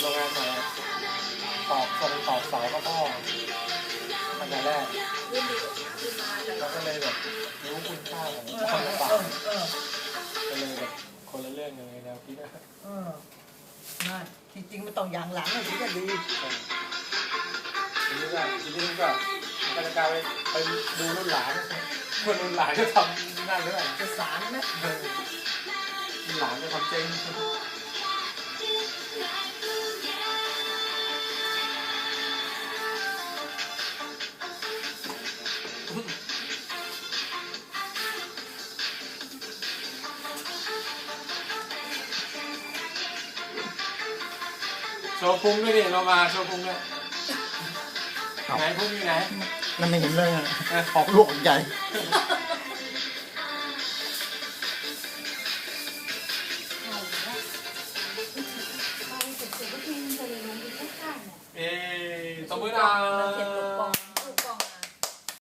โรงงานใหม่อะตอกทรงตอกเสาก็พ่อตั้งแต่แรกรุ่นดีขึ้นมาแต่เราก็เลยแบบรู้คุณค่าของเออความเอลำบากอเออก็เลยแบบคนละเรื่องกันเลยแนวคิดนะเออนั่นจริงๆมันต้องอย่างหลังเลยถึงจะดีทีนี้ก็ทีนี้ก็ก็จะกลายไปไปดูรุ่นหลานเมื่อรุ่นหลานก็ทำนั่นด้วยจะสารไหมเออรุ่นหลานก็ทำเจ๊ง โชว์พุงด้วยดิเรามาโชว์พุงด้วยไหนพุงอยู่ไหน นั่นไม่เห็นเลยอะออกลูกออกใหญ่เขาจะเสียก็ทิ้งไปเลยมันเป็นแค่ข้างเนี่ยเอ๊ะตบมือหน่อยเก็บ